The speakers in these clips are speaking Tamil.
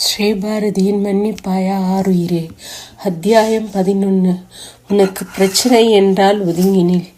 ஸ்ரீபாரதியின் மன்னிப்பாயா ஆறுயிரே. அத்தியாயம் பதினொன்று உனக்கு பிரச்சனை என்றால் ஒதுங்கினில்.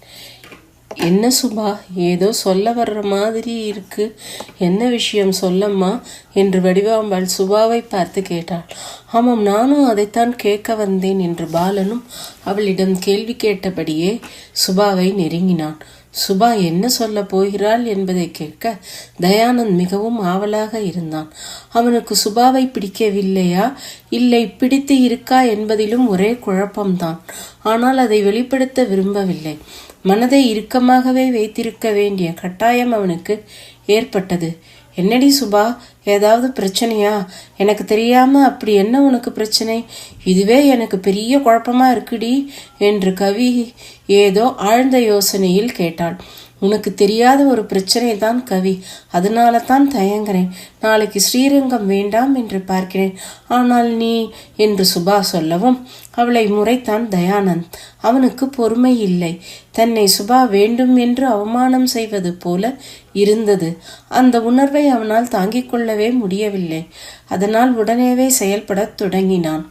என்ன சுபா ஏதோ சொல்ல வர்ற மாதிரி இருக்கு. என்ன விஷயம் சொல்லம்மா? என்று வடிவாம்பாள் சுபாவை பார்த்து கேட்டாள். ஆமாம் நானும் அதைத்தான் கேட்க வந்தேன் என்று பாலனும் அவளிடம் கேள்வி கேட்டபடியே சுபாவை நெருங்கினான். சுபா என்ன சொல்ல போகிறாள் என்பதை கேட்க தயானந்த் மிகவும் ஆவலாக இருந்தான். அவனுக்கு சுபாவை பிடிக்கவில்லையா? இல்லை பிடித்து இருக்கா என்பதிலும் ஒரே குழப்பம்தான். ஆனால் அதை வெளிப்படுத்த விரும்பவில்லை. மனதை இறுக்கமாகவே வைத்திருக்க வேண்டிய கட்டாயம் அவனுக்கு ஏற்பட்டது. என்னடி சுபா ஏதாவது பிரச்சனையா? எனக்கு தெரியாம அப்படி என்ன உனக்கு பிரச்சனை? இதுவே எனக்கு பெரிய குழப்பமா இருக்குடி என்று கவி ஏதோ ஆழ்ந்த யோசனையில் கேட்டாள். உனக்கு தெரியாத ஒரு பிரச்சனை தான் கவி. அதனால தான் தயங்குறேன். நாளைக்கு ஸ்ரீரங்கம் வேண்டாம் என்று பார்க்கிறேன். ஆனால் நீ என்று சுபா சொல்லவும் அவளை முறைத்தான் தயானந்த். அவனுக்கு பொறுமை இல்லை. தன்னை சுபா வேண்டும் என்று அவமானம் செய்வது போல இருந்தது. அந்த உணர்வை அவனால் தாங்கிக் கொள்ளவே முடியவில்லை. அதனால் உடனேவே செயல்படத் தொடங்கினான்.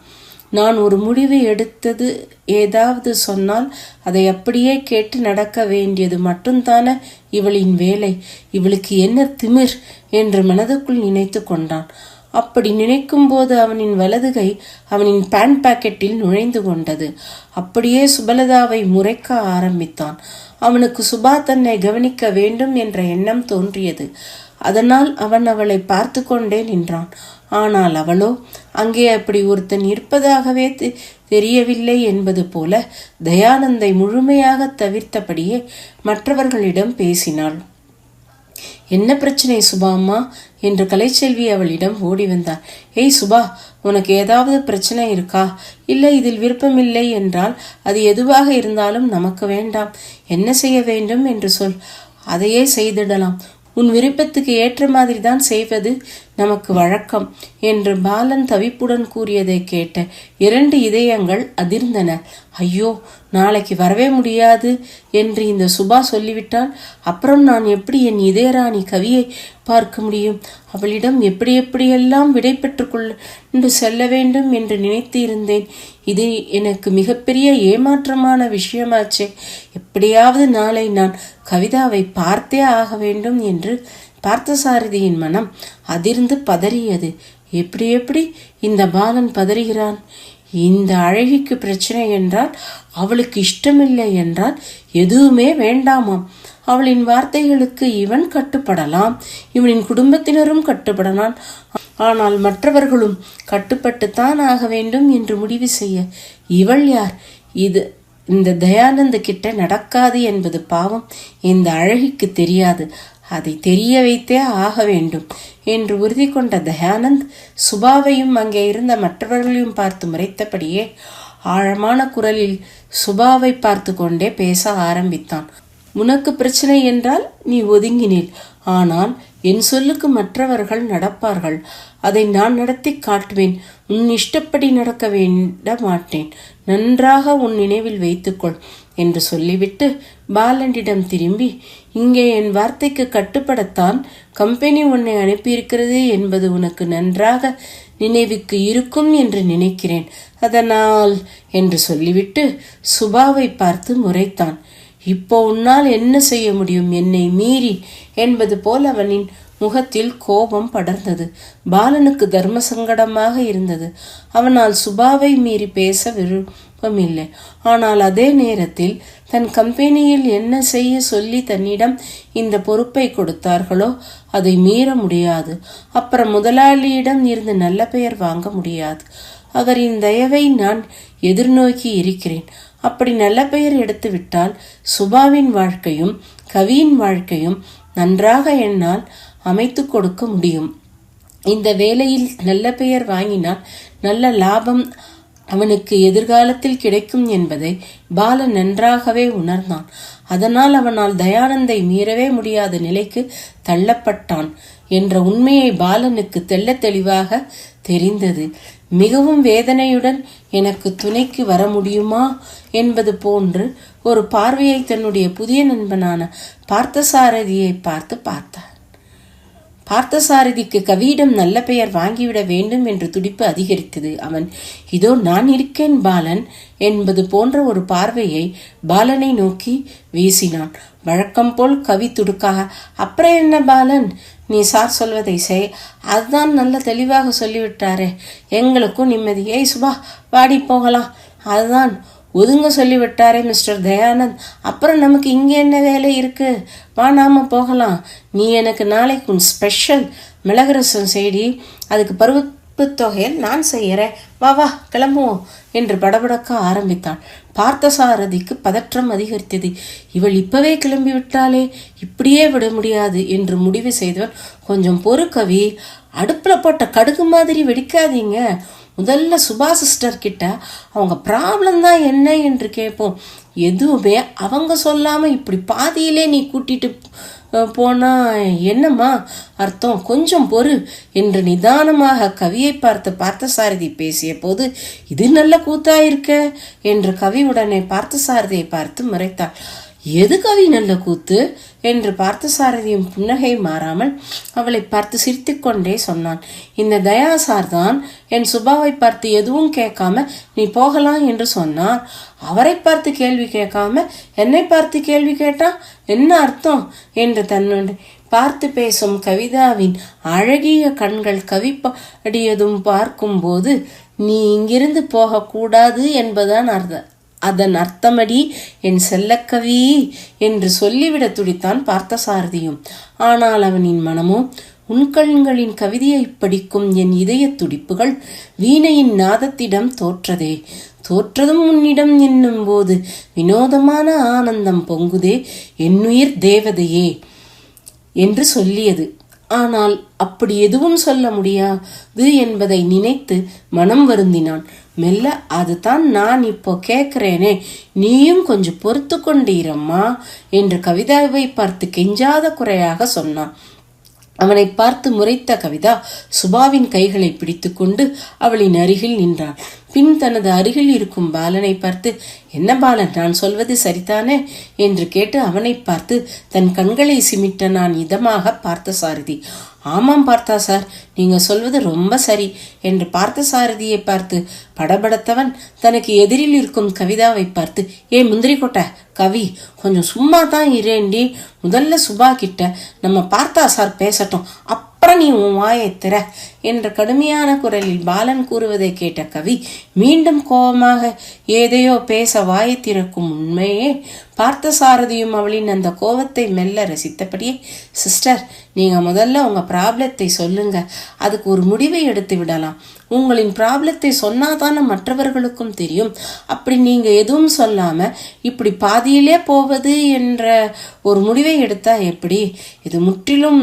நான் ஒரு முடிவு எடுத்தது ஏதாவது சொன்னால் அதை அப்படியே கேட்டு நடக்க வேண்டியது மட்டும்தானே இவளின் வேலை. இவளுக்கு என்ன திமிர் என்று மனதுக்குள் நினைத்து கொண்டான். அப்படி நினைக்கும்போது அவனின் வலதுகை அவனின் பேண்ட் பாக்கெட்டில் நுழைந்து கொண்டது. அப்படியே சுபலதாவை முறைக்க ஆரம்பித்தான். அவனுக்கு சுபா தன்னை கவனிக்க வேண்டும் என்ற எண்ணம் தோன்றியது. அதனால் அவன் அவளை பார்த்து கொண்டே நின்றான். ஆனால் அவளோ அங்கே அப்படி ஒருத்தன் இருப்பதாகவே தெரியவில்லை என்பது போல தயானந்தை முழுமையாக தவிர்த்தபடியே மற்றவர்களிடம் பேசினாள். என்ன பிரச்சனை சுபா அம்மா? என்று கலைச்செல்வி அவளிடம் ஓடி வந்தார் ஏய் சுபா உனக்கு ஏதாவது பிரச்சனை இருக்கா? இல்லை இதில் விருப்பமில்லை என்றால் அது எதுவாக இருந்தாலும் நமக்கு வேண்டாம். என்ன செய்ய வேண்டும் என்று சொல். அதையே செய்திடலாம். உன் விருப்பத்துக்கு ஏற்ற மாதிரி தான் செய்வது. நமக்கு வழக்கம் என்று பாலன் தவிப்புடன் கூறியதை கேட்ட இரண்டு இதயங்கள் அதிர்ந்தன. ஐயோ நாளைக்கு வரவே முடியாது என்று இந்த சுபா சொல்லிவிட்டால் அப்புறம் நான் எப்படி என் இதயராணி கவியை பார்க்க முடியும்? அவளிடம் எப்படி எப்படியெல்லாம் விடை பெற்றுக்கொண்டு செல்ல வேண்டும் என்று நினைத்து இருந்தேன் இது எனக்கு மிகப்பெரிய ஏமாற்றமான விஷயமாச்சே. எப்படியாவது நாளை நான் கவிதாவை பார்த்தே ஆக வேண்டும் என்று பார்த்தசாரதியின் மனம் அதிர்ந்து பதறியது. எப்படி எப்படி இந்த பாலன் பதறுகிறான்? இந்த அழகிக்கு பிரச்சனை என்றால் அவளுக்கு இஷ்டமில்லை என்றால் எதுவுமே வேண்டாமாம். அவளின் வார்த்தைகளுக்கு இவன் கட்டுப்படலாம். இவனின் குடும்பத்தினரும் கட்டுப்படலாம். ஆனால் மற்றவர்களும் கட்டுப்பட்டுத்தான் ஆக வேண்டும் என்று முடிவு செய்ய இவள் யார்? இது இந்த தயானந்த கிட்ட நடக்காது என்பது பாவம். இந்த அழகிக்கு தெரியாது. அதை தெரிய வைத்தே ஆக வேண்டும் என்று உறுதி கொண்ட தயானந்த் சுபாவையும் அங்கே இருந்த மற்றவர்களையும் பார்த்து முறைத்தபடியே ஆழமான குரலில் சுபாவை பார்த்து கொண்டே பேச ஆரம்பித்தான். உனக்கு பிரச்சனை என்றால் நீ ஒதுங்கினேன் ஆனால் என் சொல்லுக்கு மற்றவர்கள் நடப்பார்கள். அதை நான் நடத்தி காட்டுவேன். உன் இஷ்டப்படி நடக்க வேண்ட மாட்டேன். நன்றாக உன் நினைவில் வைத்துக்கொள். என்று சொல்லிவிட்டு பாலண்டிடம் திரும்பி இங்கே என் வார்த்தைக்கு கட்டுப்படத்தான் கம்பெனி உன்னை அனுப்பியிருக்கிறது என்பது உனக்கு நன்றாக நினைவுக்கு இருக்கும் என்று நினைக்கிறேன். அதனால் என்று சொல்லிவிட்டு சுபாவை பார்த்து முறைத்தான். இப்போ உன்னால் என்ன செய்ய முடியும் என்னை மீறி? என்பது போல் அவனின் முகத்தில் கோபம் படர்ந்தது. பாலனுக்கு தர்ம சங்கடமாக இருந்தது. அவனால் சுபாவை மீறி பேச விருப்பமில்லை. ஆனால் அதே நேரத்தில் தன் கம்பெனியில் என்ன செய்ய சொல்லி தன்னிடம் இந்த பொறுப்பை கொடுத்தார்களோ அதை மீற முடியாது. அப்புறம் முதலாளியிடம் இருந்து நல்ல பெயர் வாங்க முடியாது. அவரின் தயவை நான் எதிர்நோக்கி இருக்கிறேன். அப்படி நல்ல பெயர் எடுத்துவிட்டால் சுபாவின் வாழ்க்கையும் கவியின் வாழ்க்கையும் நன்றாக என்னால் அமைத்து கொடுக்க முடியும். இந்த வேலையில் நல்ல பெயர் வாங்கினால் நல்ல லாபம் அவனுக்கு எதிர்காலத்தில் கிடைக்கும் என்பதை பாலன் நன்றாகவே உணர்ந்தான். அதனால் அவனால் தயானந்தை மீறவே முடியாத நிலைக்கு தள்ளப்பட்டான் என்ற உண்மையை பாலனுக்கு தெள்ள தெளிவாக தெரிந்தது. மிகவும் வேதனையுடன் எனக்கு துணைக்கு வர முடியுமா? என்பது போன்று ஒரு பார்வையை தன்னுடைய புதிய நண்பனான பார்த்தசாரதியை பார்த்து பார்த்தார். பார்த்தசாரதிக்கு கவியிடம் நல்ல பெயர் வாங்கிவிட வேண்டும் என்று துடிப்பு அதிகரித்தது. அவன் இதோ நான் இருக்கேன் பாலன் என்பது போன்ற ஒரு பார்வையை பாலனை நோக்கி வீசினான். வழக்கம் போல் கவி துடுக்காக அப்புறம் என்ன பாலன்? நீ சார் சொல்வதை செய். அதுதான் நல்ல தெளிவாக சொல்லிவிட்டாரே. எங்களுக்கும் நிம்மதி ஏய் சுபா வாடி போகலாம். அதுதான் ஒதுங்க சொல்லிவிட்டாரே மிஸ்டர் தயானந்த். அப்புறம் நமக்கு இங்கே என்ன வேலை இருக்கு? வா நாம போகலாம். நீ எனக்கு நாளைக்கு உன் ஸ்பெஷல் மிளகரசம் செய்தி அதுக்கு பருவப்பு தொகையில் நான் செய்கிறேன் வா வா கிளம்புவோம் என்று படபடக்க ஆரம்பித்தாள். பார்த்தசாரதிக்கு பதற்றம் அதிகரித்தது. இவள் இப்பவே கிளம்பி விட்டாலே இப்படியே விட முடியாது என்று முடிவு செய்தவன் கொஞ்சம் பொறுக்கவி அடுப்பில் போட்ட கடுகு மாதிரி வெடிக்காதீங்க. முதல்ல சுபா சிஸ்டர் கிட்ட அவங்க ப்ராப்ளம் தான் என்ன என்று கேட்போம். எதுவுமே அவங்க சொல்லாமல் இப்படி பாதியிலே நீ கூட்டிட்டு போனால் போனா என்னம்மா? அர்த்தம் கொஞ்சம் பொறு என்று நிதானமாக கவியை பார்த்து பார்த்தசாரதி பேசிய போது இது நல்ல கூத்தா இருக்க? என்று கவி உடனே பார்த்தசாரதியை பார்த்து முறைத்தாள். எது கவி நல்ல கூத்து? என்று பார்த்தசாரதியும் புன்னகை மாறாமல் அவளை பார்த்து சிரித்துக்கொண்டே சொன்னான். இந்த தயாசார் தான் என் சுபாவை பார்த்து எதுவும் கேட்காம நீ போகலாம் என்று சொன்னார். அவரை பார்த்து கேள்வி கேட்காம என்னை பார்த்து கேள்வி கேட்டான் என்ன அர்த்தம் என்று தன்னுடைய பார்த்து பேசும் கவிதாவின் அழகிய கண்கள் கவிப்படியதும் பார்க்கும்போது நீ இங்கிருந்து போகக்கூடாது என்பதான் அர்த்தம். அதன் அர்த்தமடி என் செல்லக்கவி என்று சொல்லிவிட துடித்தான் பார்த்தசாரதியும். ஆனால் அவனின் மனமோ உன் கண்களின் கவிதையை படிக்கும் என் இதய துடிப்புகள் வீணையின் நாதத்திடம் தோற்றதே. தோற்றதும் உன்னிடம் என்னும் போது வினோதமான ஆனந்தம் பொங்குதே. என்னுயிர் தேவதையே என்று சொல்லியது. ஆனால் அப்படி எதுவும் சொல்ல முடியாது என்பதை நினைத்து மனம் வருந்தினான். மெல்ல அதுதான் நான் இப்போ கேட்கிறேனே நீயும் கொஞ்சம் பொறுத்து கொண்டீரம்மா என்று கவிதாவை பார்த்து கெஞ்சாத குறையாக சொன்னான். அவனை பார்த்து முறைத்த கவிதா சுபாவின் கைகளை பிடித்துக்கொண்டு அவளின் அருகில் நின்றான் பின் தனது அருகில் இருக்கும் பாலனை பார்த்து என்ன பாலன் நான் சொல்வது சரிதானே? என்று கேட்டு அவனை பார்த்து தன் கண்களை சிமிட்ட நான் இதமாக பார்த்த சாரதி. ஆமாம் பார்த்தா சார். நீங்கள் சொல்வது ரொம்ப சரி என்று பார்த்த சாரதியை பார்த்து படபடத்தவன் தனக்கு எதிரில் இருக்கும் கவிதாவை பார்த்து ஏ முந்திரி கொட்டை கவி கொஞ்சம் சும்மா தான் இரேண்டி முதல்ல சுபா கிட்ட நம்ம பார்த்தா சார் பேசட்டும். அப் அப்புறம் நீ உன் வாயை திற என்ற கடுமையான குரலில் பாலன் கூறுவதை கேட்ட கவி மீண்டும் கோபமாக ஏதையோ பேச வாயை திறக்கும் உண்மையே. பார்த்த சாரதியும் அவளின் அந்த கோபத்தை மெல்ல ரசித்தபடியே சிஸ்டர் நீங்கள் முதல்ல உங்கள் ப்ராப்ளத்தை சொல்லுங்க. அதுக்கு ஒரு முடிவை எடுத்து விடலாம். உங்களின் ப்ராப்ளத்தை சொன்னாதானே மற்றவர்களுக்கும் தெரியும். அப்படி நீங்கள் எதுவும் சொல்லாமல் இப்படி பாதியிலே போவது என்ற ஒரு முடிவை எடுத்தால் எப்படி? இது முற்றிலும்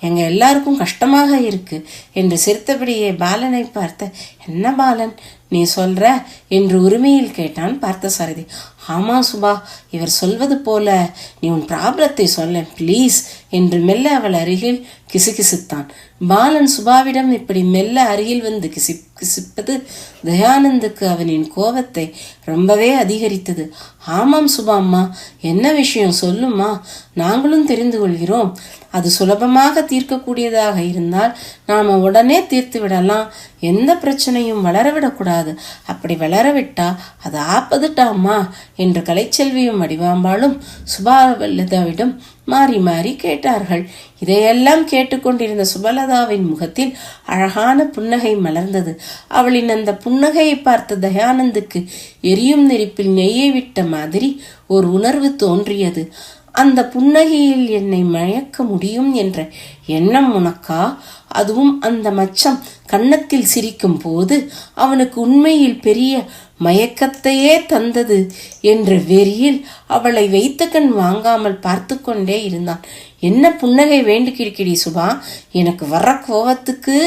எங்க எல்லாருக்கும் கஷ்டமாக இருக்கு. என்று சிரித்தபடியே பாலனை பார்த்த என்ன பாலன் நீ சொல்ற? என்று உரிமையில் கேட்டான் பார்த்தசாரதி. ஆமா சுபா இவர் சொல்வது போல நீ உன் ப்ராப்ளத்தை சொல்ல ப்ளீஸ் என்று மெல்ல அவள் அருகில் கிசுகிசுத்தான். பாலன் சுபாவிடம் இப்படி மெல்ல அருகில் வந்து கிசி கிசிப்பது தயானந்துக்கு அவனின் கோபத்தை ரொம்பவே அதிகரித்தது. ஆமாம் சுபாம்மா என்ன விஷயம் சொல்லுமா? நாங்களும் தெரிந்து கொள்கிறோம். அது சுலபமாக தீர்க்கக்கூடியதாக இருந்தால் நாம் உடனே தீர்த்து விடலாம். எந்த பிரச்சனையும் வளரவிடக்கூடாது. அப்படி வளரவிட்டா அது ஆப்பதுட்டாமா? என்று கலைச்செல்வியும் வடிவாம்பாளும் சுபாலதாவிடம் மாறி மாறி கேட்டார்கள். இதையெல்லாம் கேட்டுக்கொண்டிருந்த சுபலதாவின் முகத்தில் அழகான புன்னகை மலர்ந்தது. அவளின் அந்த புன்னகையை பார்த்த தயானந்துக்கு எரியும் நெருப்பில் நெய்யை விட்ட மாதிரி ஒரு உணர்வு தோன்றியது. அந்த புன்னகையில் என்னை மயக்க முடியும் என்ற எண்ணம் உனக்கா? அதுவும் அந்த மச்சம் கன்னத்தில் சிரிக்கும் போது அவனுக்கு உண்மையில் பெரிய மயக்கத்தையே தந்தது என்ற வெறியில் அவளை வைத்த கண் வாங்காமல் பார்த்து கொண்டே இருந்தான். என்ன புன்னகை வேண்டு கிடுக்கிடி சுபா? எனக்கு வர்ற கோவத்துக்கு?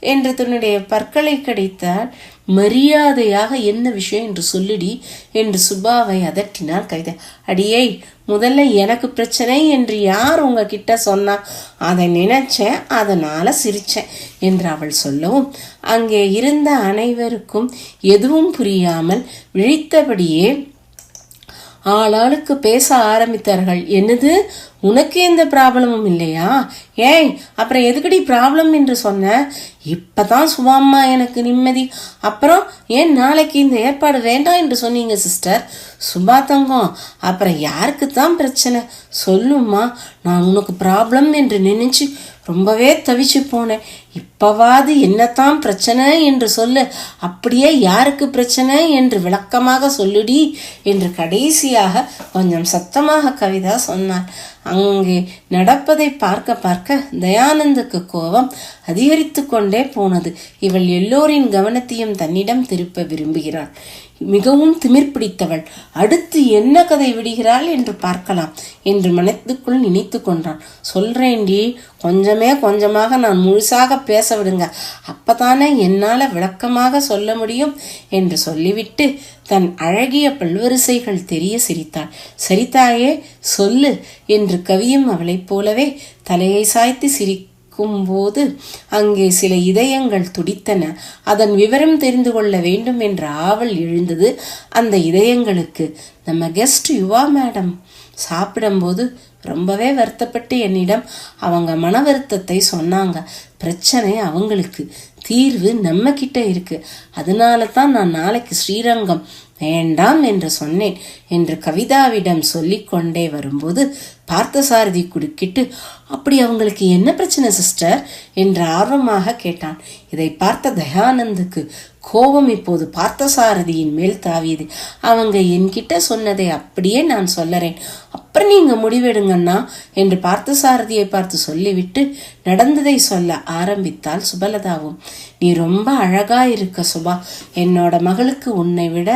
என்று தன்னுடைய பற்களை கடித்தாள். மரியாதையாக என்ன விஷயம் என்று சொல்லிடி என்று சுபாவை அதட்டினார் கவிதை அடியே முதல்ல எனக்கு பிரச்சனை என்று யார் உங்ககிட்ட சொன்னா? அதை நினைச்சேன் அதனால சிரிச்சேன் என்று அவள் சொல்லவும் அங்கே இருந்த அனைவருக்கும் எதுவும் புரியாமல் விழித்தபடியே ஆளாளுக்கு பேச ஆரம்பித்தார்கள். என்னது? உனக்கு எந்த ப்ராப்ளமும் இல்லையா? ஏய் அப்புறம் எதுக்கடி ப்ராப்ளம் என்று சொன்ன? இப்பதான் சுபாம்மா எனக்கு நிம்மதி. அப்புறம் ஏன் நாளைக்கு இந்த ஏற்பாடு வேண்டாம் என்று சொன்னீங்க சிஸ்டர்? சுபா தங்கம் அப்புறம் யாருக்கு தான் பிரச்சனை? சொல்லுமா நான் உனக்கு ப்ராப்ளம் என்று நினைச்சு ரொம்பவே தவிச்சு போனேன். இப்பவாது என்னத்தான் பிரச்சனை என்று சொல்லு. அப்படியே யாருக்கு பிரச்சனை என்று விளக்கமாக சொல்லுடி என்று கடைசியாக கொஞ்சம் சத்தமாக கவிதா சொன்னார் அங்கே நடப்பதை பார்க்க பார்க்க தயானந்துக்கு கோபம். அதிகரித்து கொண்டே போனது. இவள் எல்லோரின் கவனத்தையும் தன்னிடம் திருப்ப விரும்புகிறாள். மிகவும் திமிர் பிடித்தவள் அடுத்து என்ன கதை விடுகிறாள் என்று பார்க்கலாம் என்று மனத்துக்குள் நினைத்து கொண்டான் சொல்றேன்டி கொஞ்சமே கொஞ்சமாக நான் முழுசாக பேச விடுங்க. அப்பதானே என்னால விளக்கமாக சொல்ல முடியும் என்று சொல்லிவிட்டு தன் அழகிய பல்வரிசைகள் தெரிய சிரித்தாள். சரித்தாயே சொல்லு என்று கவியும் அவளைப் போலவே தலையை சாய்த்து சிரி போது அங்கே சில இதயங்கள் துடித்தன. அதன் விவரம் தெரிந்து கொள்ள வேண்டும் என்ற ஆவல் எழுந்தது அந்த இதயங்களுக்கு. நம்ம கெஸ்ட் யுவா மேடம் சாப்பிடும்போது ரொம்பவே வருத்தப்பட்டு என்னிடம் அவங்க மன வருத்தத்தை சொன்னாங்க. பிரச்சனை அவங்களுக்கு. தீர்வு நம்ம கிட்ட இருக்கு. அதனால தான் நான் நாளைக்கு ஸ்ரீரங்கம் வேண்டாம் என்று சொன்னேன் என்று கவிதாவிடம் சொல்லிக்கொண்டே வரும்போது பார்த்தசாரதி குறுக்கிட்டு அப்படி அவங்களுக்கு என்ன பிரச்சனை சிஸ்டர் என்று ஆர்வமாக கேட்டான். இதை பார்த்த தயானந்துக்கு கோபம் இப்போது பார்த்தசாரதியின் மேல் தாவியது. அவங்க என்கிட்ட சொன்னதை அப்படியே நான் சொல்லறேன். அப்புறம் நீங்க முடிவெடுங்கண்ணா என்று பார்த்தசாரதியை பார்த்து சொல்லிவிட்டு நடந்ததை சொல்ல ஆரம்பித்தால் சுபலதாவும். நீ ரொம்ப அழகா இருக்க சுபா. என்னோட மகளுக்கு உன்னை விட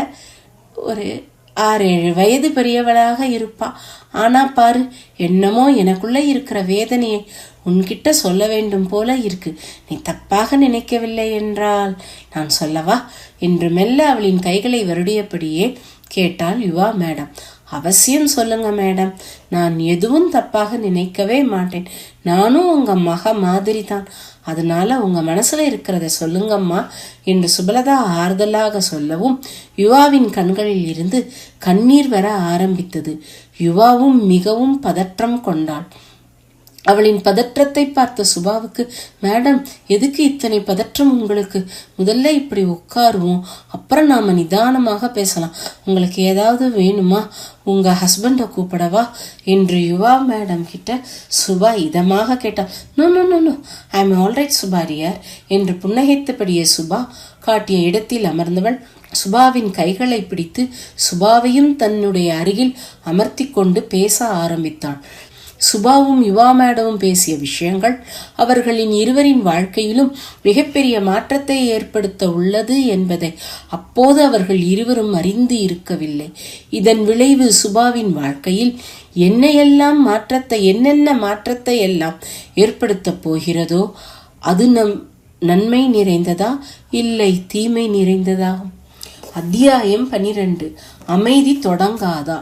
ஒரு ஆறு ஏழு வயது பெரியவளாக இருப்பா. ஆனா பாரு என்னமோ எனக்குள்ள இருக்கிற வேதனையை உன்கிட்ட சொல்ல வேண்டும் போல இருக்கு. நீ தப்பாக நினைக்கவில்லை என்றால் நான் சொல்லவா? என்று மெல்ல அவளின் கைகளை வருடியபடியே கேட்டாள் யுவா மேடம். அவசியம் சொல்லுங்க மேடம். நான் எதுவும் தப்பாக நினைக்கவே மாட்டேன். நானும் உங்க மக மாதிரி தான் அதனால உங்க மனசுல இருக்கிறத சொல்லுங்கம்மா என்று சுபலதா ஆறுதலாக சொல்லவும் யுவாவின் கண்களில் இருந்து கண்ணீர் வர ஆரம்பித்தது. யுவாவும் மிகவும் பதற்றம் கொண்டாள். அவளின் பதற்றத்தை பார்த்த சுபாவுக்கு மேடம் எதுக்கு இத்தனை பதற்றம் உங்களுக்கு? முதல்ல இப்படி உட்காருவோம் அப்புறம் நாம நிதானமாக பேசலாம். உங்களுக்கு ஏதாவது வேணுமா? உங்க ஹஸ்பண்டை கூப்பிடவா? என்று யுவா மேடம் கிட்ட சுபா இதமாக கேட்டா no no no no I am alright சுபாரியார் என்று புன்னகைத்தபடியே சுபா காட்டிய இடத்தில் அமர்ந்தவள். சுபாவின் கைகளை பிடித்து சுபாவையும் தன்னுடைய அருகில் அமர்த்தி கொண்டு பேச ஆரம்பித்தான் சுபாவும் யுவா மேடமும் பேசிய விஷயங்கள் அவர்களின் இருவரின் வாழ்க்கையிலும் மிகப்பெரிய மாற்றத்தை ஏற்படுத்த உள்ளது என்பதை அப்போது அவர்கள் இருவரும் அறிந்து இருக்கவில்லை. இதன் விளைவு சுபாவின் வாழ்க்கையில் என்னையெல்லாம் மாற்றத்தை என்னென்ன மாற்றத்தை எல்லாம் ஏற்படுத்தப் போகிறதோ அது நம் நன்மை நிறைந்ததா இல்லை தீமை நிறைந்ததா? அத்தியாயம் பனிரெண்டு. அமைதி தொடங்காதா?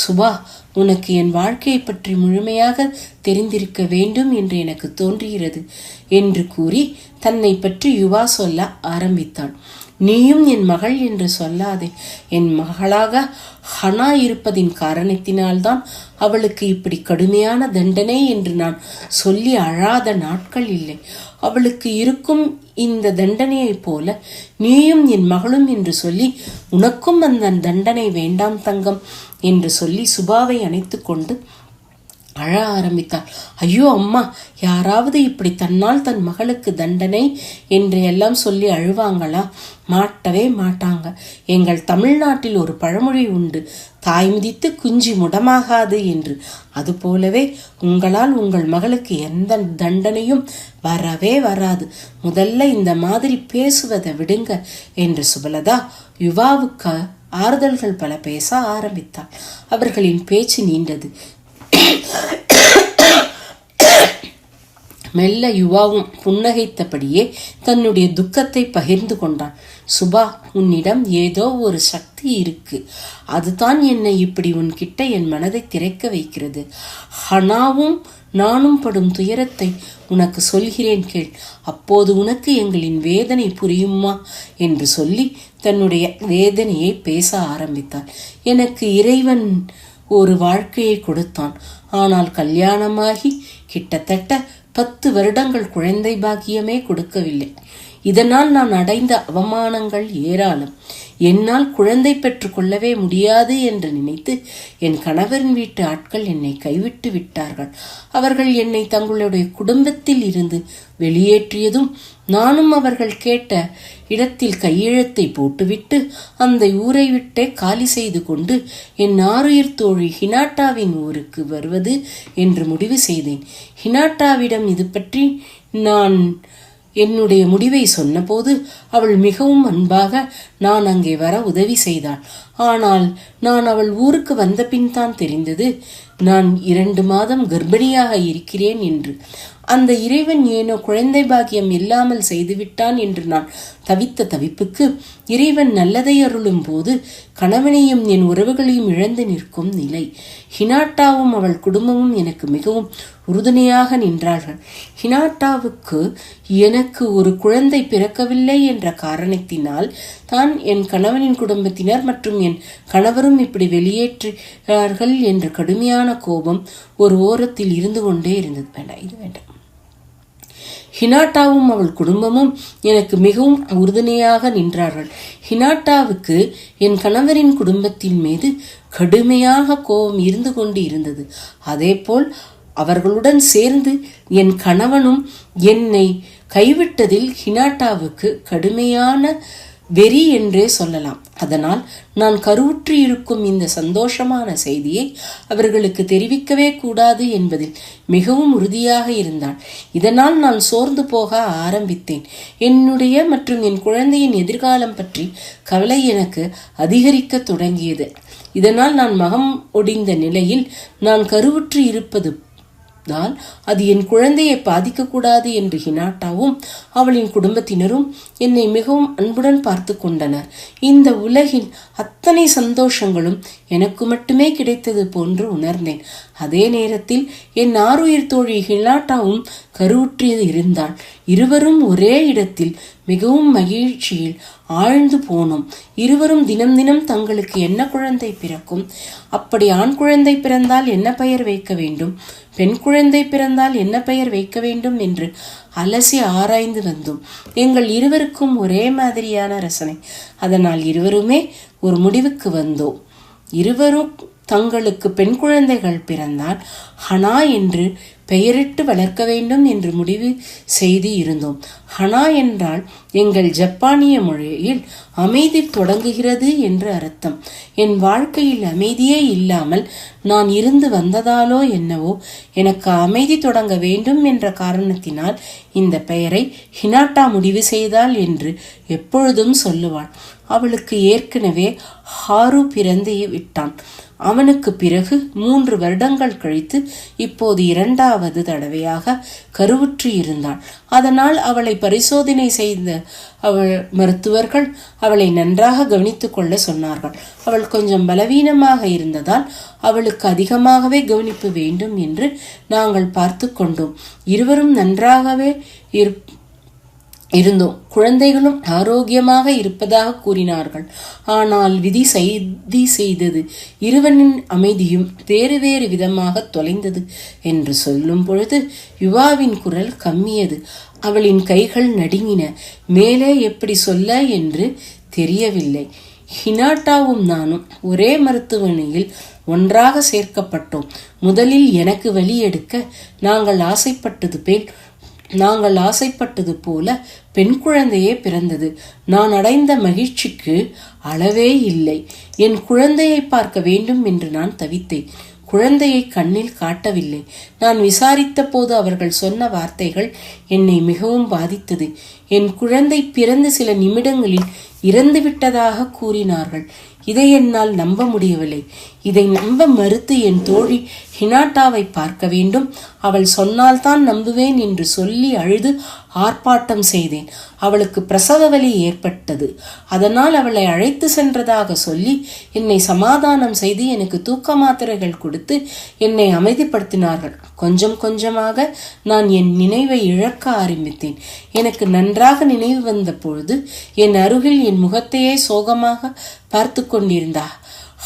சுபா உனக்கு என் வாழ்க்கையை பற்றி முழுமையாக தெரிந்திருக்க வேண்டும் என்று எனக்கு தோன்றுகிறது என்று கூறி தன்னை பற்றி யுவா சொல்ல ஆரம்பித்தான். நீயும் என் மகள் என்று சொல்லாதே. என் மகளாக ஹனா இருப்பதின் காரணத்தினால்தான் அவளுக்கு இப்படி கடுமையான தண்டனை என்று நான் சொல்லி அழாத நாட்கள் இல்லை. அவளுக்கு இருக்கும் இந்த தண்டனையைப் போல நீயும் என் மகளும் என்று சொல்லி உனக்கும் அந்த தண்டனை வேண்டாம் தங்கம் என்று சொல்லி சுபாவை அணைத்து கொண்டு அழ ஆரம்பித்தாள். ஐயோ அம்மா யாராவது இப்படி தன்னால் தன் மகளுக்கு தண்டனை என்று எல்லாம் சொல்லி அழுவாங்களா? மாட்டவே மாட்டாங்க. எங்கள் தமிழ்நாட்டில் ஒரு பழமொழி உண்டு. தாய் மிதித்து குஞ்சி முடமாகாது என்று. அதுபோலவே உங்களால் உங்கள் மகளுக்கு எந்த தண்டனையும் வரவே வராது. முதல்ல இந்த மாதிரி பேசுவதை விடுங்க என்று சுபலதா யுவாவுக்கு ஆறுதல்கள் பல பேச ஆரம்பித்தாள். அவர்களின் பேச்சு நீண்டது. மெல்ல யுவாவும் புன்னகைத்தபடியே தன்னுடைய துக்கத்தை பகிர்ந்து கொண்டான். சுபா உன்னிடம் ஏதோ ஒரு சக்தி இருக்கு. அதுதான் என்னை இப்படி உன்கிட்ட என் மனதை திறக்க வைக்கிறது. ஹனாவும் நானும் படும் துயரத்தை உனக்கு சொல்கிறேன் கேள். அப்போது உனக்கு எங்களின் வேதனை புரியுமா? என்று சொல்லி தன்னுடைய வேதனையை பேச ஆரம்பித்தான். எனக்கு இறைவன் ஒரு வாழ்க்கையை கொடுத்தான். ஆனால் கல்யாணமாகி கிட்டத்தட்ட பத்து வருடங்கள் குழந்தை பாக்கியமே கொடுக்கவில்லை. இதனால் நான் அடைந்த அவமானங்கள் ஏராளம். என்னால் குழந்தை பெற்றுக்கொள்ளவே முடியாது என்று நினைத்து என் கணவரின் வீட்டு ஆட்கள் என்னை கைவிட்டு விட்டார்கள். அவர்கள் என்னை தங்களுடைய குடும்பத்தில் இருந்து வெளியேற்றியதும் நானும் அவர்கள் கேட்ட இடத்தில் கையெழுத்தை போட்டுவிட்டு அந்த ஊரை விட்டே காலி செய்து கொண்டு என் ஆறுயிர் தோழி ஹினாட்டாவின் ஊருக்கு வருவது என்று முடிவு செய்தேன். ஹினாட்டாவிடம் இது பற்றி நான் என்னுடைய முடிவை சொன்னபோது அவள் மிகவும் அன்பாக நான் அங்கே வர உதவி செய்தாள். ஆனால் நான் அவள் ஊருக்கு வந்த பின் தான் தெரிந்தது. நான் இரண்டு மாதம் கர்ப்பிணியாக இருக்கிறேன் என்று. அந்த இறைவன் ஏனோ குழந்தை பாக்கியம் இல்லாமல் செய்துவிட்டான் என்று நான் தவித்த தவிப்புக்கு இறைவன் நல்லதை அருளும் போது கணவனையும் என் உறவுகளையும் இழந்து நிற்கும் நிலை. ஹினாட்டாவும் அவள் குடும்பமும் எனக்கு மிகவும் உறுதுணையாக நின்றார்கள். ஹினாட்டாவுக்கு எனக்கு ஒரு குழந்தை பிறக்கவில்லை என்ற காரணத்தினால் தான் என் கணவனின் குடும்பத்தினர் மற்றும் என் கணவரும் இப்படி வெளியேற்றுகிறார்கள் என்ற கடுமையான கோபம் ஒரு ஓரத்தில் இருந்து கொண்டே இருந்தது. வேண்டாம் இது வேண்டாம். ஹினாட்டாவும் அவள் குடும்பமும் எனக்கு மிகவும் உறுதுணையாக நின்றார்கள். ஹினாட்டாவுக்கு என் கணவரின் குடும்பத்தின் மீது கடுமையாக கோபம் இருந்து கொண்டு இருந்தது. அதேபோல் அவர்களுடன் சேர்ந்து என் கணவனும் என்னை கைவிட்டதில் ஹினாட்டாவுக்கு கடுமையான வெறி என்றே சொல்லலாம். அதனால் நான் கருவுற்று இருக்கும் இந்த சந்தோஷமான செய்தியை அவர்களுக்கு தெரிவிக்கவே கூடாது என்பதில் மிகவும் உறுதியாக இருந்தாள். இதனால் நான் சோர்ந்து போக ஆரம்பித்தேன். என்னுடைய மற்றும் என் குழந்தையின் எதிர்காலம் பற்றி கவலை எனக்கு அதிகரிக்க தொடங்கியது. இதனால் நான் மகம் ஒடிந்த நிலையில் நான் கருவுற்று இருப்பது தான் அது என் குழந்தையை பாதிக்கக்கூடாது என்று ஹினாட்டாவும் அவளின் குடும்பத்தினரும் என்னை மிகவும் அன்புடன் பார்த்து கொண்டனர். இந்த உலகில் அத்தனை சந்தோஷங்களும் எனக்கு மட்டுமே கிடைத்தது போன்று உணர்ந்தேன். அதே நேரத்தில் என் ஆறுயிர் தோழி ஹினாட்டாவும் கருவுற்றியது இருந்தாள். இருவரும் ஒரே இடத்தில் மிகவும் மகிழ்ச்சியில் ஆழ்ந்து போனோம். இருவரும் தினம் தினம் தங்களுக்கு என்ன குழந்தை பிறக்கும்? அப்படி ஆண் குழந்தை பிறந்தால் என்ன பெயர் வைக்க வேண்டும்? பெண் குழந்தை பிறந்தால் என்ன பெயர் வைக்க வேண்டும் என்று அலசி ஆராய்ந்து வந்தோம். எங்கள் இருவருக்கும் ஒரே மாதிரியான ரசனை. அதனால் இருவருமே ஒரு முடிவுக்கு வந்தோம். இருவரும் தங்களுக்கு பெண் குழந்தைகள் பிறந்தால் ஹனா என்று பெயரிட்டு வளர்க்க வேண்டும் என்று முடிவு செய்து இருந்தோம். ஹனா என்றால் எங்கள் ஜப்பானிய மொழியில் அமைதி தொடங்குகிறது என்று அர்த்தம். என் வாழ்க்கையில் அமைதியே இல்லாமல் நான் இருந்து வந்ததாலோ என்னவோ எனக்கு அமைதி தொடங்க வேண்டும் என்ற காரணத்தினால் இந்த பெயரை ஹினாட்டா முடிவு செய்தால் என்று எப்பொழுதும் சொல்லுவாள். அவளுக்கு ஏற்கனவே ஹாரு பிறந்து விட்டான். அவனுக்கு பிறகு மூன்று வருடங்கள் கழித்து இப்போது இரண்டாவது தடவையாக கருவுற்று இருந்தாள். அதனால் அவளை பரிசோதனை செய்த அவள் மருத்துவர்கள் அவளை நன்றாக கவனித்துக் கொள்ள சொன்னார்கள். அவள் கொஞ்சம் பலவீனமாக இருந்ததால் அவளுக்கு அதிகமாகவே கவனிப்பு வேண்டும் என்று நாங்கள் பார்த்து கொண்டோம். இருவரும் நன்றாகவே இருப் இருந்தோம் குழந்தைகளும் ஆரோக்கியமாக இருப்பதாக கூறினார்கள். ஆனால் விதி செய்தி செய்தது இருவனின் அமைதியும் வேறு வேறு விதமாக தொலைந்தது என்று சொல்லும் பொழுது யுவாவின் குரல் கம்மியது. அவளின் கைகள் நடுங்கின. மேலே எப்படி சொல்ல? என்று தெரியவில்லை. ஹினாட்டாவும் நானும் ஒரே மருத்துவமனையில் ஒன்றாக சேர்க்கப்பட்டோம். முதலில் எனக்கு வழி எடுக்க நாங்கள் ஆசைப்பட்டது பேர் நாங்கள் ஆசைப்பட்டது போல பெண் குழந்தையே பிறந்தது. நான் அடைந்த மகிழ்ச்சிக்கு அளவே இல்லை. என் குழந்தையை பார்க்க வேண்டும் என்று நான் தவித்தேன். குழந்தையை கண்ணில் காட்டவில்லை. நான் விசாரித்த போது அவர்கள் சொன்ன வார்த்தைகள் என்னை மிகவும் பாதித்தது. என் குழந்தை பிறந்து சில நிமிடங்களில் இறந்து விட்டதாக கூறினார்கள். இதை என்னால் நம்ப முடியவில்லை. இதை நம்ப மறுத்து என் தோழி ஹினாட்டாவை பார்க்க வேண்டும். அவள் சொன்னால்தான் நம்புவேன் என்று சொல்லி அழுது ஆர்ப்பாட்டம் செய்தேன். அவளுக்கு பிரசவ வலி ஏற்பட்டது. அதனால் அவளை அழைத்து சென்றதாக சொல்லி என்னை சமாதானம் செய்து எனக்கு தூக்க மாத்திரைகள் கொடுத்து என்னை அமைதிப்படுத்தினார்கள். கொஞ்சம் கொஞ்சமாக நான் என் நினைவை இழக்க ஆரம்பித்தேன். எனக்கு நன்றாக நினைவு வந்த பொழுது என் அருகில் என் முகத்தையே சோகமாக பார்த்து கொண்டிருந்தா.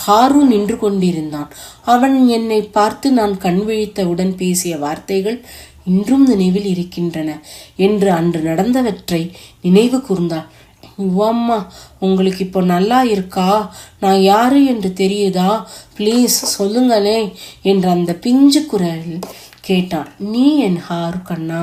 ஹாரு நின்று கொண்டிருந்தான். அவன் என்னை பார்த்து நான் கண் விழித்தவுடன் பேசிய வார்த்தைகள் இன்றும் நினைவில் இருக்கின்றன என்று அன்று நடந்தவற்றை நினைவு கூர்ந்தாள் அம்மா உங்களுக்கு இப்போ நல்லா இருக்கா? நான் யாரு என்று தெரியுதா? ப்ளீஸ் சொல்லுங்களே என்று அந்த பிஞ்சு குரல் கேட்டான். நீ என் ஹாரு கண்ணா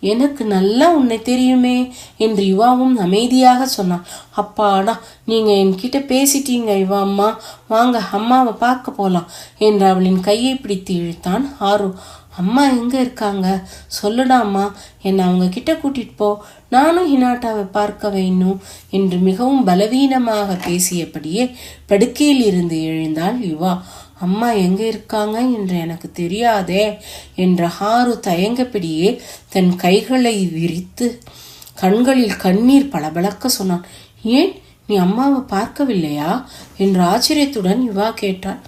எனக்கு நல்லா உன்னை தெரியுமே என்று யுவாவும் அமைதியாக சொன்னான். அப்பாடா நீங்க என்கிட்ட பேசிட்டீங்க யுவா அம்மா. வாங்க அம்மாவை பார்க்க போலாம் என்று அவளின் கையை பிடித்து இழுத்தான் ஆரோ. அம்மா எங்க இருக்காங்க? சொல்லுடா அம்மா. என்னை அவங்க கிட்ட கூட்டிட்டு போ. நானும் ஹினாட்டாவை பார்க்க வேணும் என்று மிகவும் பலவீனமாக பேசியபடியே படுக்கையில் இருந்து எழுந்தாள் யுவா. அம்மா எங்க இருக்காங்க என்று எனக்கு தெரியாதே என்ற ஹாரு தயங்கப்படியே தன் கைகளை விரித்து கண்களில் கண்ணீர் பளபளக்க சொன்னான். ஏன்? நீ அம்மாவை பார்க்கவில்லையா? என்று ஆச்சரியத்துடன் யுவா கேட்டாள்.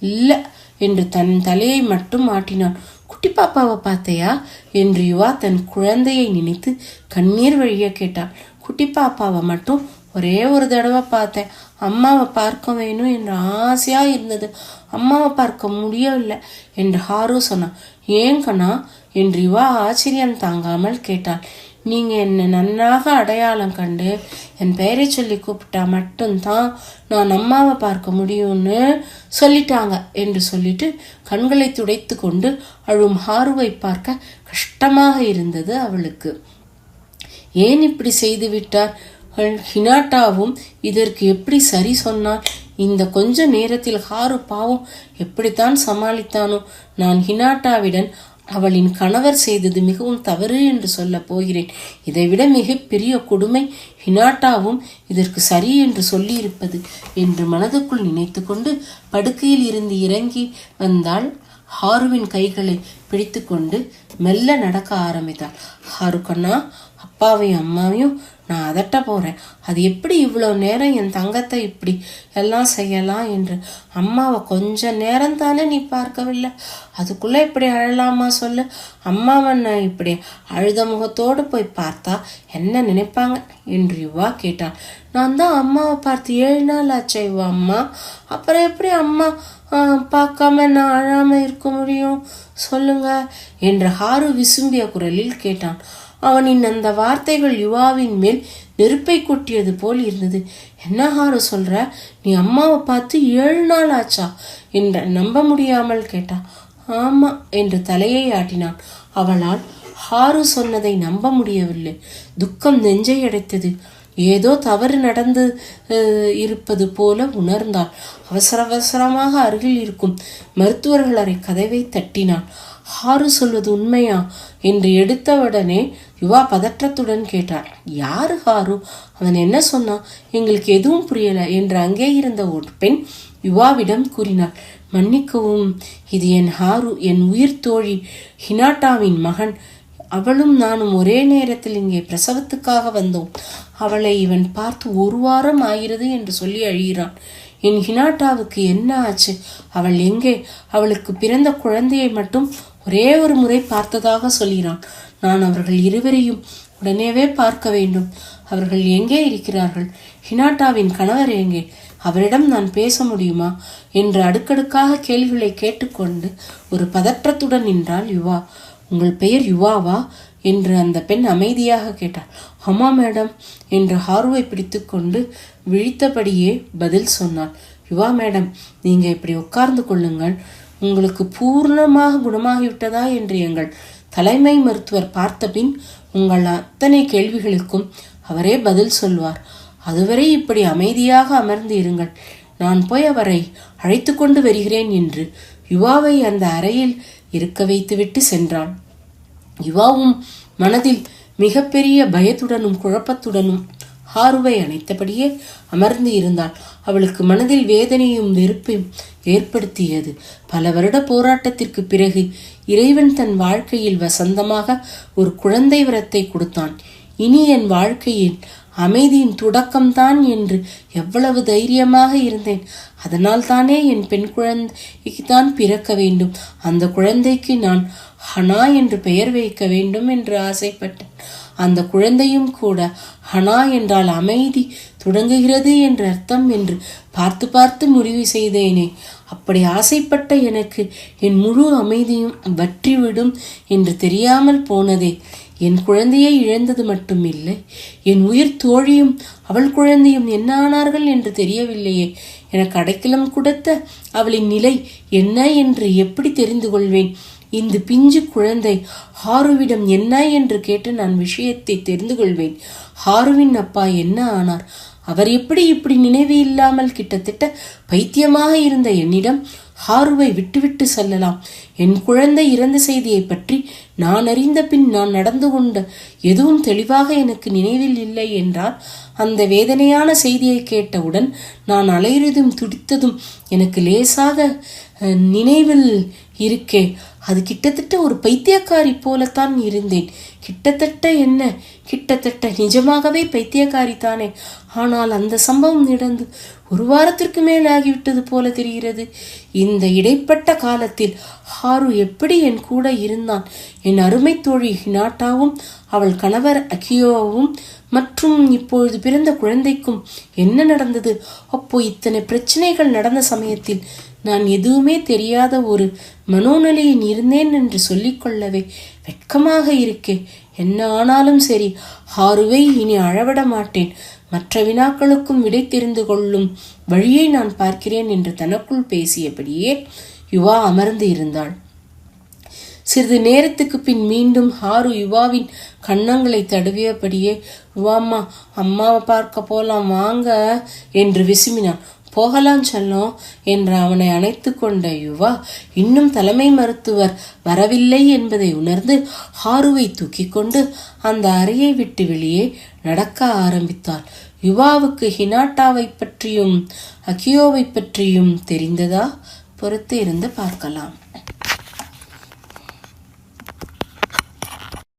இல்லை என்று தன் தலையை மட்டும் ஆட்டினான். குட்டி பாப்பாவை பார்த்தையா? என்று யுவா தன் குழந்தையை நினைத்து கண்ணீர் வழிய கேட்டாள். குட்டி பாப்பாவை மட்டும் ஒரே ஒரு தடவை பார்த்தேன். அம்மாவை பார்க்க வேணும் என்று ஆசையாக இருந்தது. அம்மாவை பார்க்க முடியவில்லை என்று ஹாரு சொன்னான். ஏன் கண்ணா? என்று இவா ஆச்சரியம் தாங்காமல் கேட்டாள். நீங்கள் என்னை நன்றாக அடையாளம் கண்டு என் பெயரை சொல்லி கூப்பிட்டா மட்டும்தான் நான் அம்மாவை பார்க்க முடியும்னு சொல்லிட்டாங்க என்று சொல்லிட்டு கண்களை துடைத்து கொண்டு அழும் ஹாருவை பார்க்க கஷ்டமாக இருந்தது அவளுக்கு. ஏன் இப்படி செய்து விட்டார்? ஹினாட்டாவும் இதற்கு எப்படி சரி சொன்னார் இந்த கொஞ்ச நேரத்தில் ஹாரு பாவம் எப்படித்தான் சமாளித்தானோ? நான் ஹினாட்டாவிடன் அவளின் கணவர் செய்தது மிகவும் தவறு என்று சொல்லப் போகிறேன். இதைவிட மிகப்பெரிய கொடுமை ஹினாட்டாவும் இதற்கு சரி என்று சொல்லியிருப்பது என்று மனதுக்குள் நினைத்து கொண்டு படுக்கையில் இருந்து இறங்கி வந்தாள். ஹாருவின் கைகளை பிடித்துக்கொண்டு மெல்ல நடக்க ஆரம்பித்தாள். ஹாரு கண்ணா அப்பாவையும் அம்மாவையும் நான் அதட்ட போகிறேன் அது எப்படி இவ்வளோ நேரம் என் தங்கத்தை இப்படி எல்லாம் செய்யலாம் என்று அம்மாவை கொஞ்ச நேரம் தானே நீ பார்க்கவில்லை? அதுக்குள்ளே இப்படி அழலாமா சொல்லு? அம்மாவை நான் இப்படி அழுத முகத்தோடு போய் பார்த்தா என்ன நினைப்பாங்க என்று யுவா கேட்டாள். நான் தான் அம்மாவை பார்த்து ஏழு நாள் ஆச்சா யுவா அம்மா. அப்புறம் எப்படி அம்மா பார்க்காம நான் அழாமல் இருக்க முடியும்? சொல்லுங்க என்று ஹாரு விசும்பிய குரலில் கேட்டான். அவனின் அந்த வார்த்தைகள் யுவாவின் மேல் நெருப்பை கொட்டியது போல் இருந்தது. என்ன ஹாரு சொல்ற? நீ அம்மாவை பார்த்து ஏழு நாள் ஆச்சா? என்ற நம்ப முடியாமல் கேட்டா ஆமா என்று தலையை ஆட்டினான். அவளால் ஹாரு சொன்னதை நம்ப முடியவில்லை. துக்கம் நெஞ்சை அடைத்தது. ஏதோ தவறு நடந்து இருப்பது போல உணர்ந்தாள். அவசர அவசரமாக அருகில் இருக்கும் மருத்துவர்கள் அறை கதவை தட்டினாள். ஹாரு சொல்வது உண்மையா? என்று எடுத்தவுடனே யுவா பதற்றத்துடன் கேட்டார் யாரு ஹாரு அவன் என்ன சொன்னான் எங்களுக்கு எதுவும் புரியல என்று அங்கே இருந்த ஒரு பெண் யுவாவிடம் கூறினார் மன்னிக்கவும் இது என் ஹாரு என் உயிர் தோழி ஹினாட்டாவின் மகன். அவளும் நானும் ஒரே நேரத்தில் இங்கே பிரசவத்துக்காக வந்தோம். அவளை இவன் பார்த்து ஒரு வாரம் ஆகிறது என்று சொல்லி அழுகிறான். என் ஹினாட்டாவுக்கு என்ன ஆச்சு? அவள் எங்கே? அவளுக்கு பிறந்த குழந்தையை மட்டும் ஒரே ஒரு முறை பார்த்ததாக சொல்கிறான். நான் அவர்கள் இருவரையும் உடனேவே பார்க்க வேண்டும். அவர்கள் எங்கே இருக்கிறார்கள்? ஹினாட்டாவின் கணவர் எங்கே? அவரிடம் நான் பேச முடியுமா? என்று அடுக்கடுக்காக கேள்விகளை கேட்டுக்கொண்டு ஒரு பதற்றத்துடன் நின்றாள் யுவா. உங்கள் பெயர் யுவாவா? என்று அந்த பெண் அமைதியாக கேட்டாள். அம்மா மேடம் என்று ஹார்வை பிடித்துக்கொண்டு விழித்தபடியே பதில் சொன்னாள். யுவா மேடம் நீங்கள் இப்படி உட்கார்ந்து கொள்ளுங்கள். உங்களுக்கு பூர்ணமாக குணமாகிவிட்டதா என்று எங்கள் தலைமை மருத்துவர் பார்த்தபின் உங்கள் அத்தனை கேள்விகளுக்கும் அவரே பதில் சொல்வார். அதுவரை இப்படி அமைதியாக அமர்ந்து இருங்கள். நான் போய் அவரை அழைத்து கொண்டு வருகிறேன் என்று யுவாவை அந்த அறையில் இருக்க வைத்துவிட்டு சென்றான். யுவாவும் மனதில் மிகப்பெரிய பயத்துடனும் குழப்பத்துடனும் ஹாருவை அணைத்தபடியே அமர்ந்து இருந்தாள். அவளுக்கு மனதில் வேதனையும் வெறுப்பையும் ஏற்படுத்தியது. பல வருட போராட்டத்திற்கு பிறகு இறைவன் தன் வாழ்க்கையில் வசந்தமாக ஒரு குழந்தை வரத்தை கொடுத்தான். இனி என் வாழ்க்கையில் அமைதியின் தொடக்கம்தான் என்று எவ்வளவு தைரியமாக இருந்தேன். அதனால் தானே என் பெண் குழந்தைக்கு தான் பிறக்க வேண்டும். அந்த குழந்தைக்கு நான் ஹனா என்று பெயர் வைக்க வேண்டும் என்று ஆசைப்பட்டேன். அந்த குழந்தையும் கூட ஹனா என்றால் அமைதி தொடங்குகிறது என்று அர்த்தம் என்று பார்த்து பார்த்து முடிவு செய்தேனே. அப்படி ஆசைப்பட்ட எனக்கு என் முழு அமைதியும் வற்றிவிடும் என்று தெரியாமல் போனதே. என் குழந்தையை இழந்தது மட்டுமில்லை என் உயிர் தோழியும் அவள் குழந்தையும் என்ன ஆனார்கள் என்று தெரியவில்லையே. எனக்கு அடைக்கலம் கொடுத்த அவளின் நிலை என்ன என்று எப்படி தெரிந்து கொள்வேன்? இந்த பிஞ்சு குழந்தை ஹாருவிடம் என்ன என்று கேட்டு நான் விஷயத்தை தெரிந்து கொள்வேன். ஹாருவின் அப்பா என்ன ஆனார்? அவர் எப்படி இப்படி நினைவு இல்லாமல் கிட்டத்தட்ட பைத்தியமாக இருந்த என்னிடம் ஹாருவை விட்டுவிட்டு செல்லலாம். என் குழந்தை இறந்த செய்தியை பற்றி நான் அறிந்த பின் நான் நடந்து கொண்ட எதுவும் தெளிவாக எனக்கு நினைவில் இல்லை என்றால் அந்த வேதனையான செய்தியை கேட்டவுடன் நான் அலையுறதும் துடித்ததும் எனக்கு லேசாக நினைவில் இருக்கே. அது கிட்டத்தட்ட ஒரு பைத்தியக்காரி போலத்தான் இருந்தேன். கிட்டத்தட்ட என்ன? கிட்டத்தட்ட நிஜமாகவே பைத்தியக்காரி தானே. ஆனால் அந்த சம்பவம் நடந்து ஒரு வாரத்திற்கு மேல் ஆகிவிட்டது போல தெரிகிறது. இந்த இடைப்பட்ட காலத்தில் ஹாரு எப்படி என் கூட இருந்தான்? என் அருமை தோழி ஹினாட்டாவும் அவள் கணவர் அகியோவும் மற்றும் இப்பொழுது பிறந்த குழந்தைக்கும் என்ன நடந்தது? அப்போ இத்தனை பிரச்சனைகள் நடந்த சமயத்தில் நான் எதுவுமே தெரியாத ஒரு மனோநிலையில் இருந்தேன் என்று சொல்லிக்கொள்ளவே வெட்கமாக இருக்கே. என்ன ஆனாலும் சரி ஹாருவை இனி அழவிட மாட்டேன். மற்ற வினாக்களுக்கும் விடை தெரிந்து கொள்ளும் வழியை நான் பார்க்கிறேன் என்று தனக்குள் பேசியபடியே யுவா அமர்ந்து இருந்தாள். சிறிது நேரத்துக்கு பின் மீண்டும் ஹாரு யுவாவின் கன்னங்களை தடவியபடியே யுவாம்மா அம்மாவை பார்க்க போலாம் வாங்க என்று விசுமினான். போகலாம் செல்லும் என்று அவனை அணைத்து கொண்ட யுவா இன்னும் தலைமை மருத்துவர் வரவில்லை என்பதை உணர்ந்து ஹாருவை தூக்கி கொண்டு அந்த அறையை விட்டு வெளியே நடக்க ஆரம்பித்தாள். யுவாவுக்கு ஹினாட்டாவை பற்றியும் அகியோவை பற்றியும் தெரிந்ததா? பொறுத்து இருந்து பார்க்கலாம்.